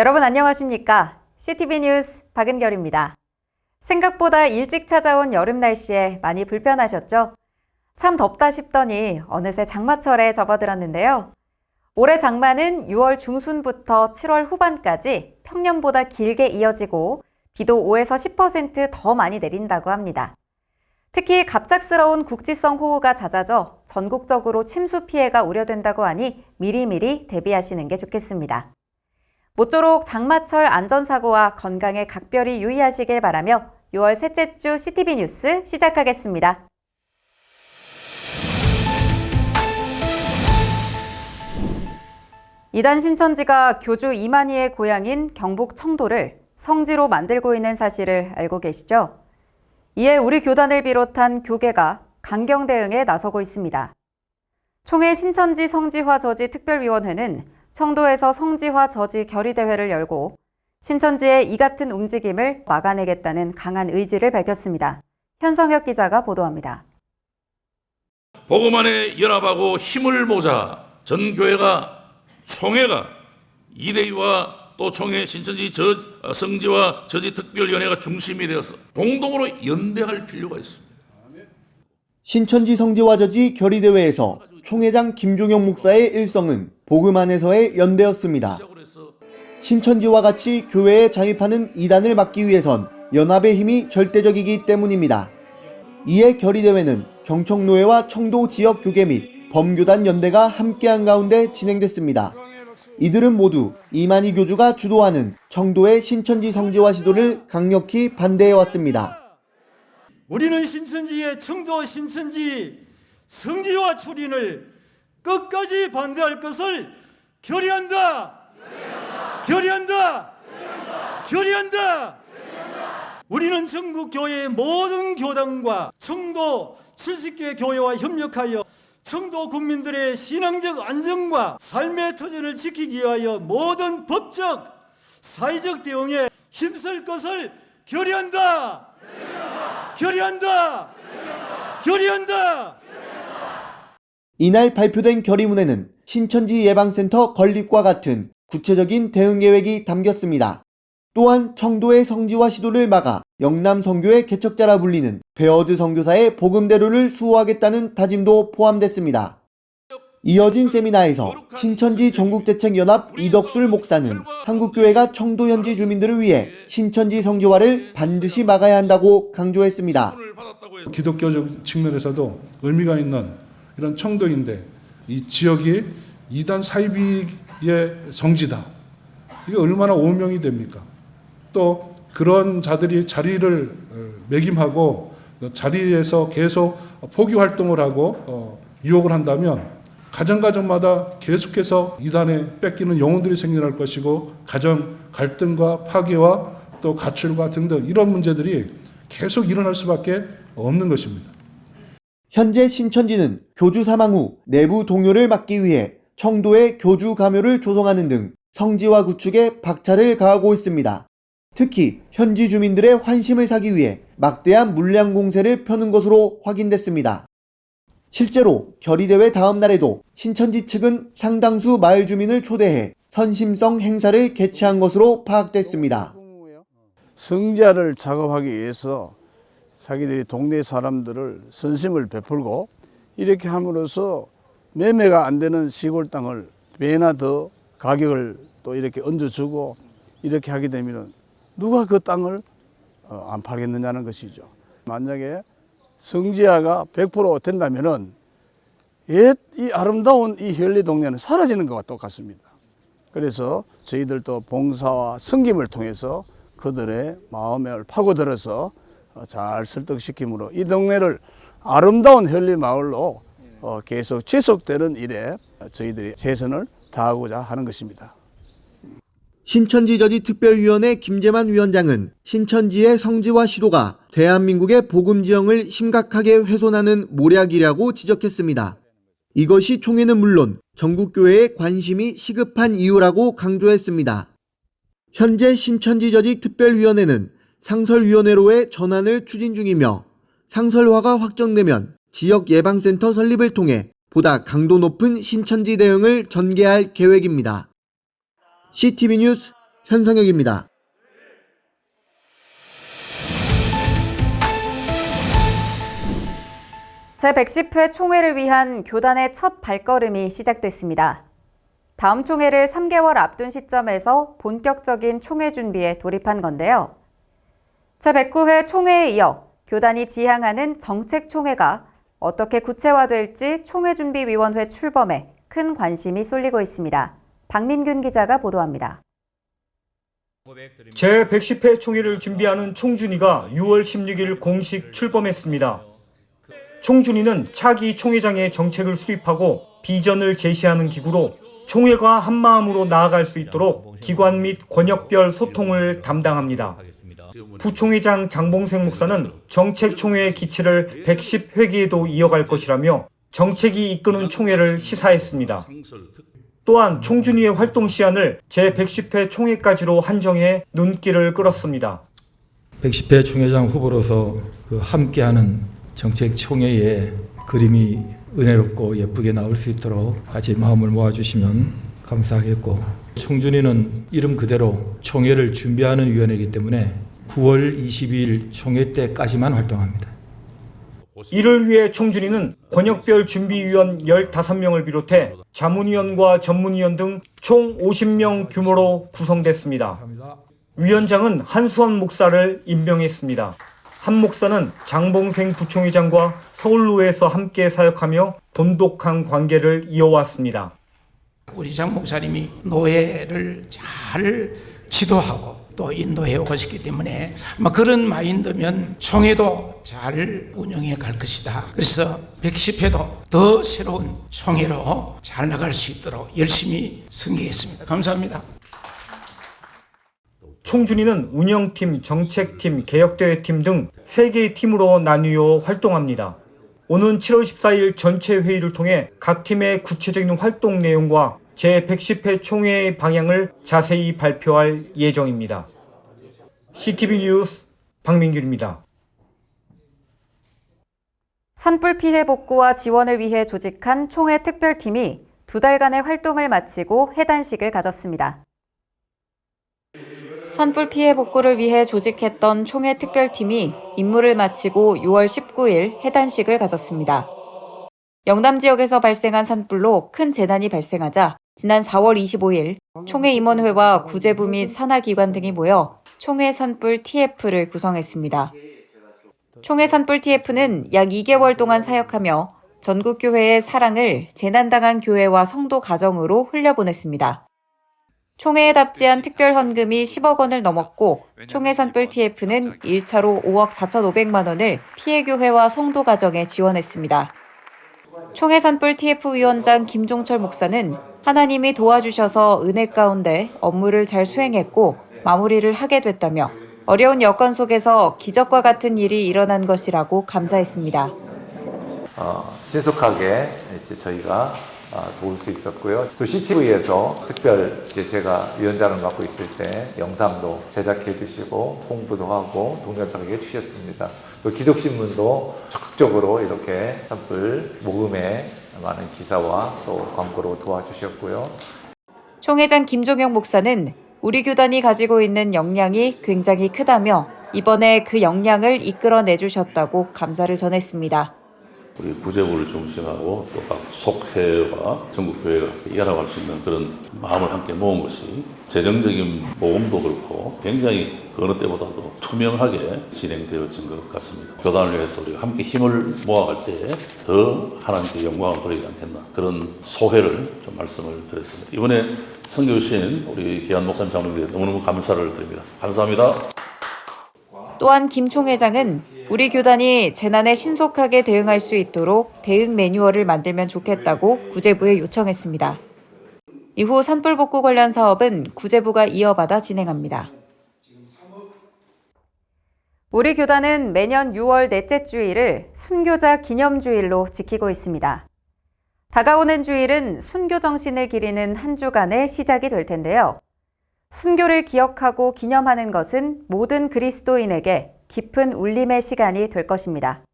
여러분 안녕하십니까? CTV 뉴스 박은결입니다. 생각보다 일찍 찾아온 여름 날씨에 많이 불편하셨죠? 참 덥다 싶더니 어느새 장마철에 접어들었는데요. 올해 장마는 6월 중순부터 7월 후반까지 평년보다 길게 이어지고 비도 5에서 10%더 많이 내린다고 합니다. 특히 갑작스러운 국지성 호우가 잦아져 전국적으로 침수 피해가 우려된다고 하니 미리미리 대비하시는 게 좋겠습니다. 모쪼록 장마철 안전사고와 건강에 각별히 유의하시길 바라며 6월 셋째 주 CTV 뉴스 시작하겠습니다. 이단 신천지가 교주 이만희의 고향인 경북 청도를 성지로 만들고 있는 사실을 알고 계시죠? 이에 우리 교단을 비롯한 교계가 강경 대응에 나서고 있습니다. 총회 신천지 성지화 저지 특별위원회는 청도에서 성지화 저지 결의대회를 열고 신천지의 이 같은 움직임을 막아내겠다는 강한 의지를 밝혔습니다. 현성혁 기자가 보도합니다. 안에 연합하고 힘을 모자 전 교회가 총회가 이대위와 또 총회 신천지 저, 어, 성지와 저지 특별위원회가 중심이 되어서 공동으로 연대할 필요가 있습니다. 신천지 성지와 저지 결의대회에서 총회장 김종영 목사의 일성은 복음 안에서의 연대였습니다. 신천지와 같이 교회에 자입하는 이단을 막기 위해선 연합의 힘이 절대적이기 때문입니다. 이에 결의대회는 경청노회와 청도 지역 교계 및 범교단 연대가 함께한 가운데 진행됐습니다. 이들은 모두 이만희 교주가 주도하는 청도의 신천지 성지화 시도를 강력히 반대해왔습니다. 우리는 신천지의 청도 신천지 성지화 출인을 끝까지 반대할 것을 결의한다. 결의한다. 결의한다. 우리는 전국 교회의 모든 교단과 청도 70개 교회와 협력하여 청도 국민들의 신앙적 안정과 삶의 터전을 지키기 위하여 모든 법적, 사회적 대응에 힘쓸 것을 결의한다. 결의한다. 결의한다. 이날 발표된 결의문에는 신천지 예방센터 건립과 같은 구체적인 대응 계획이 담겼습니다. 또한 청도의 성지화 시도를 막아 영남 성교의 개척자라 불리는 베어드 선교사의 복음대로를 수호하겠다는 다짐도 포함됐습니다. 이어진 세미나에서 신천지 전국대책연합 이덕술 목사는 한국교회가 청도 현지 주민들을 위해 신천지 성지화를 반드시 막아야 한다고 강조했습니다. 기독교적 측면에서도 의미가 있는 이런 청도인데 이 지역이 이단 사이비의 성지다. 이게 얼마나 오명이 됩니까? 또 그런 자들이 자리를 어, 매김하고 그 자리에서 계속 포기 활동을 하고 어, 유혹을 한다면 가정 가정마다 계속해서 이단에 뺏기는 영혼들이 생겨날 것이고 가정 갈등과 파괴와 또 가출과 등등 이런 문제들이 계속 일어날 수밖에 없는 것입니다. 현재 신천지는 교주 사망 후 내부 동요를 막기 위해 청도에 교주 가묘를 조성하는 등 성지화 구축에 박차를 가하고 있습니다. 특히 현지 주민들의 환심을 사기 위해 막대한 물량 공세를 펴는 것으로 확인됐습니다. 실제로 결의대회 다음 날에도 신천지 측은 상당수 마을 주민을 초대해 선심성 행사를 개최한 것으로 파악됐습니다. 성지화를 작업하기 위해서 자기들이 동네 사람들을 선심을 베풀고 이렇게 함으로써 매매가 안 되는 시골 땅을 매나 더 가격을 또 이렇게 얹어주고 이렇게 하게 되면 누가 그 땅을 어, 안 팔겠느냐는 것이죠. 만약에 성지화가 100% 된다면은 옛 이 아름다운 이 현리 동네는 사라지는 것과 똑같습니다. 그래서 저희들도 봉사와 섬김을 통해서 그들의 마음을 파고들어서 어, 잘 설득시킴으로 이 동네를 아름다운 현리 마을로 어, 계속 지속되는 일에 저희들이 최선을 다하고자 하는 것입니다. 신천지저지 특별위원회 김재만 위원장은 신천지의 성지화 시도가 대한민국의 복음 지형을 심각하게 훼손하는 모략이라고 지적했습니다. 이것이 총회는 물론 전국교회의 관심이 시급한 이유라고 강조했습니다. 현재 신천지저지 특별위원회는 상설위원회로의 전환을 추진 중이며 상설화가 확정되면 지역 예방센터 설립을 통해 보다 강도 높은 신천지 대응을 전개할 계획입니다. CTV 뉴스 현성혁입니다. 제110회 총회를 위한 교단의 첫 발걸음이 시작됐습니다. 다음 총회를 3개월 앞둔 시점에서 본격적인 총회 준비에 돌입한 건데요. 제109회 총회에 이어 교단이 지향하는 정책 총회가 어떻게 구체화될지 총회준비위원회 출범에 큰 관심이 쏠리고 있습니다. 박민균 기자가 보도합니다. 제110회 총회를 준비하는 총준이가 6월 16일 공식 출범했습니다. 총준이는 차기 총회장의 정책을 수립하고 비전을 제시하는 기구로 총회가 한마음으로 나아갈 수 있도록 기관 및 권역별 소통을 담당합니다. 부총회장 장봉생 목사는 정책 총회의 기치를 110회기에도 이어갈 것이라며 정책이 이끄는 총회를 시사했습니다. 또한 총준이의 활동 시한을 제110회 총회까지로 한정해 눈길을 끌었습니다. 110회 총회장 후보로서 그 함께하는 정책 총회의 그림이 은혜롭고 예쁘게 나올 수 있도록 같이 마음을 모아주시면 감사하겠고 총준이는 이름 그대로 총회를 준비하는 위원회이기 때문에 9월 22일 총회 때까지만 활동합니다. 이를 위해 총준이는 권역별 준비위원 15명을 비롯해 자문위원과 전문위원 등 총 50명 규모로 구성됐습니다. 위원장은 한수원 목사를 임명했습니다. 한 목사는 장봉생 부총회장과 서울로에서 함께 사역하며 돈독한 관계를 이어왔습니다. 우리 장 목사님이 노예를 잘 지도하고 또 인도해 오셨기 때문에 아마 그런 마인드면 총회도 잘 운영해 갈 것이다. 그래서 110회도 더 새로운 총회로 잘 나갈 수 있도록 열심히 승계했습니다. 감사합니다. 총준이는 운영팀, 정책팀, 개혁대회팀 등 3개의 팀으로 나뉘어 활동합니다. 오는 7월 14일 전체 회의를 통해 각 팀의 구체적인 활동 내용과 제110회 총회의 방향을 자세히 발표할 예정입니다. CTV 뉴스 박민규입니다. 산불 피해 복구와 지원을 위해 조직한 총회 특별팀이 두 달간의 활동을 마치고 해단식을 가졌습니다. 산불 피해 복구를 위해 조직했던 총회 특별팀이 임무를 마치고 6월 19일 해단식을 가졌습니다. 영남 지역에서 발생한 산불로 큰 재난이 발생하자 지난 4월 25일 총회 임원회와 구제부 및 산하기관 등이 모여 총회 산불 TF를 구성했습니다. 총회 산불 TF는 약 2개월 동안 사역하며 전국교회의 사랑을 재난당한 교회와 성도 가정으로 흘려보냈습니다. 총회에 답지한 특별 헌금이 10억 원을 넘었고 총회 산불 TF는 1차로 5억 4,500만 원을 피해 교회와 성도 가정에 지원했습니다. 총회 산불 TF 위원장 김종철 목사는 하나님이 도와주셔서 은혜 가운데 업무를 잘 수행했고 마무리를 하게 됐다며 어려운 여건 속에서 기적과 같은 일이 일어난 것이라고 감사했습니다. 어, 신속하게 저희가 어, 도울 수 있었고요. 또 CTV에서 특별 이제 제가 위원장을 맡고 있을 때 영상도 제작해 주시고 홍보도 하고 동영상을 해 주셨습니다. 또 기독신문도 적극적으로 이렇게 산불 모금에 많은 기사와 또 광고로 도와주셨고요. 총회장 김종영 목사는 우리 교단이 가지고 있는 역량이 굉장히 크다며 이번에 그 역량을 이끌어내 주셨다고 감사를 전했습니다. 우리 구제부를 중심하고 또 각 속회와 전국교회가 이어나갈 수 있는 그런 마음을 함께 모은 것이 재정적인 모험도 그렇고 굉장히 그 어느 때보다도 투명하게 진행되어진 것 같습니다. 교단을 위해서 우리가 함께 힘을 모아갈 때 더 하나님께 영광을 돌리지 않겠나 그런 소회를 좀 말씀을 드렸습니다. 이번에 선교신 우리 귀한 목사님 장로님께 너무너무 감사를 드립니다. 감사합니다. 또한 김 총회장은 우리 교단이 재난에 신속하게 대응할 수 있도록 대응 매뉴얼을 만들면 좋겠다고 구제부에 요청했습니다. 이후 산불 복구 관련 사업은 구제부가 이어받아 진행합니다. 우리 교단은 매년 6월 넷째 주일을 순교자 기념주일로 지키고 있습니다. 다가오는 주일은 순교 정신을 기리는 한 주간의 시작이 될 텐데요. 순교를 기억하고 기념하는 것은 모든 그리스도인에게 깊은 울림의 시간이 될 것입니다.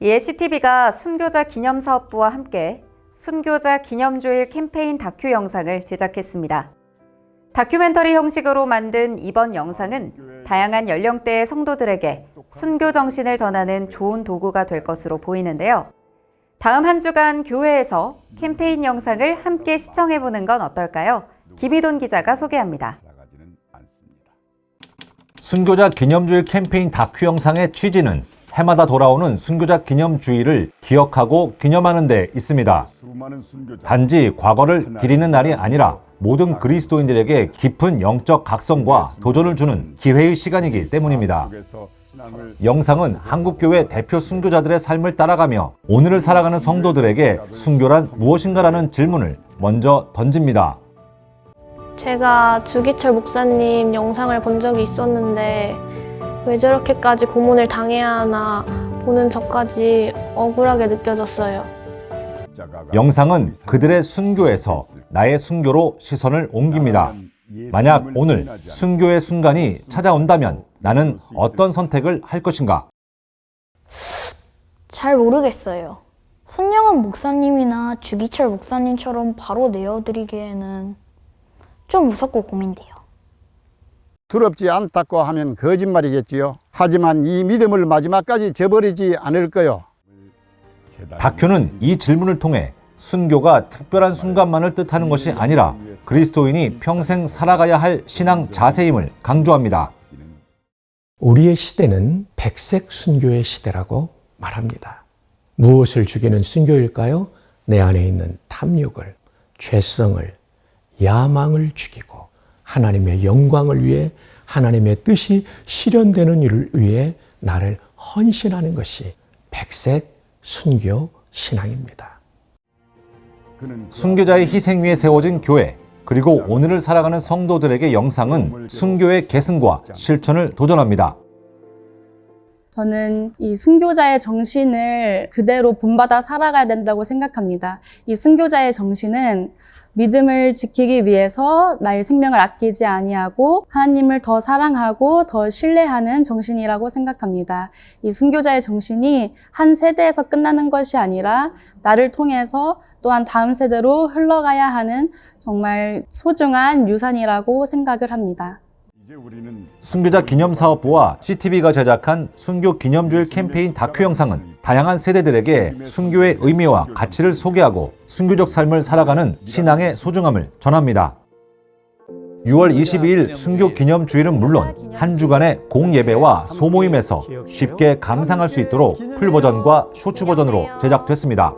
이에 CTV가 순교자 기념 사업부와 함께 순교자 기념주일 캠페인 다큐 영상을 제작했습니다. 다큐멘터리 형식으로 만든 이번 영상은 다양한 연령대의 성도들에게 순교 정신을 전하는 좋은 도구가 될 것으로 보이는데요. 다음 한 주간 교회에서 캠페인 영상을 함께 시청해 보는 건 어떨까요? 김희돈 기자가 소개합니다. 순교자 기념주일 캠페인 다큐 영상의 취지는 해마다 돌아오는 순교자 기념주일을 기억하고 기념하는 데 있습니다. 단지 과거를 기리는 날이 아니라 모든 그리스도인들에게 깊은 영적 각성과 도전을 주는 기회의 시간이기 때문입니다. 영상은 한국교회 대표 순교자들의 삶을 따라가며 오늘을 살아가는 성도들에게 순교란 무엇인가라는 질문을 먼저 던집니다. 제가 주기철 목사님 영상을 본 적이 있었는데 왜 저렇게까지 고문을 당해야 하나 보는 저까지 억울하게 느껴졌어요. 영상은 그들의 순교에서 나의 순교로 시선을 옮깁니다. 만약 오늘 순교의 순간이 찾아온다면 나는 어떤 선택을 할 것인가? 잘 모르겠어요. 손영원 목사님이나 주기철 목사님처럼 바로 내어드리기에는 좀 무섭고 고민돼요. 두렵지 않다고 하면 거짓말이겠지요. 하지만 이 믿음을 마지막까지 저버리지 않을 거요. 다큐는 이 질문을 통해 순교가 특별한 순간만을 뜻하는 것이 아니라 그리스도인이 평생 살아가야 할 신앙 자세임을 강조합니다. 우리의 시대는 백색 순교의 시대라고 말합니다. 무엇을 죽이는 순교일까요? 내 안에 있는 탐욕을, 죄성을, 야망을 죽이고 하나님의 영광을 위해 하나님의 뜻이 실현되는 일을 위해 나를 헌신하는 것이 백색 순교 신앙입니다. 순교자의 희생 위에 세워진 교회, 그리고 오늘을 살아가는 성도들에게 영상은 순교의 계승과 실천을 도전합니다. 저는 이 순교자의 정신을 그대로 본받아 살아가야 된다고 생각합니다. 이 순교자의 정신은 믿음을 지키기 위해서 나의 생명을 아끼지 아니하고 하나님을 더 사랑하고 더 신뢰하는 정신이라고 생각합니다. 이 순교자의 정신이 한 세대에서 끝나는 것이 아니라 나를 통해서 또한 다음 세대로 흘러가야 하는 정말 소중한 유산이라고 생각을 합니다. 순교자 기념사업부와 CTV가 제작한 순교 기념주일 캠페인 다큐 영상은 다양한 세대들에게 순교의 의미와 가치를 소개하고 순교적 삶을 살아가는 신앙의 소중함을 전합니다. 6월 22일 순교 기념주일은 물론 한 주간의 공예배와 소모임에서 쉽게 감상할 수 있도록 풀 버전과 쇼츠 버전으로 제작됐습니다.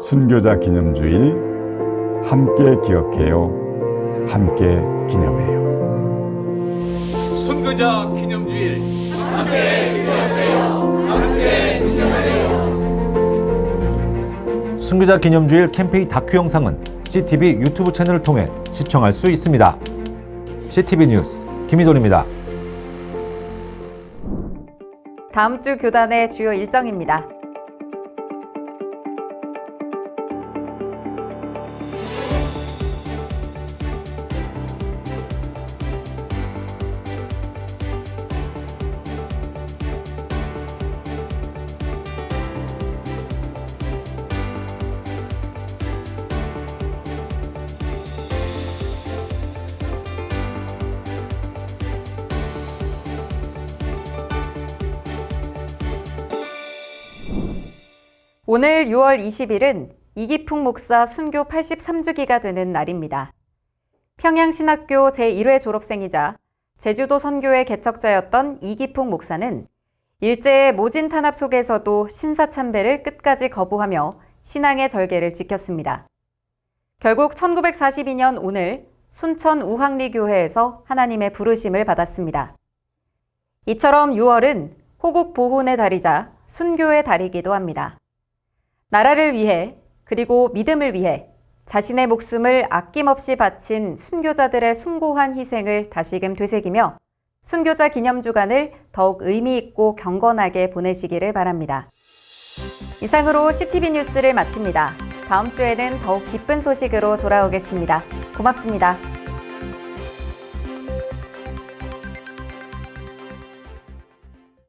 순교자 기념주일 함께 기억해요. 함께 기념해요. 순교자 기념주일 순교자 기념주일 캠페인 다큐 영상은 CTV 유튜브 채널을 통해 시청할 수 있습니다. CTV 뉴스 김희돈입니다. 다음 주 교단의 주요 일정입니다. 오늘 6월 20일은 이기풍 목사 순교 83주기가 되는 날입니다. 평양신학교 제1회 졸업생이자 제주도 선교회 개척자였던 이기풍 목사는 일제의 모진 탄압 속에서도 신사참배를 끝까지 거부하며 신앙의 절개를 지켰습니다. 결국 1942년 오늘 순천 우항리교회에서 하나님의 부르심을 받았습니다. 이처럼 6월은 호국 보훈의 달이자 순교의 달이기도 합니다. 나라를 위해 그리고 믿음을 위해 자신의 목숨을 아낌없이 바친 순교자들의 숭고한 희생을 다시금 되새기며 순교자 기념 주간을 더욱 의미 있고 경건하게 보내시기를 바랍니다. 이상으로 CTV 뉴스를 마칩니다. 다음 주에는 더욱 기쁜 소식으로 돌아오겠습니다. 고맙습니다.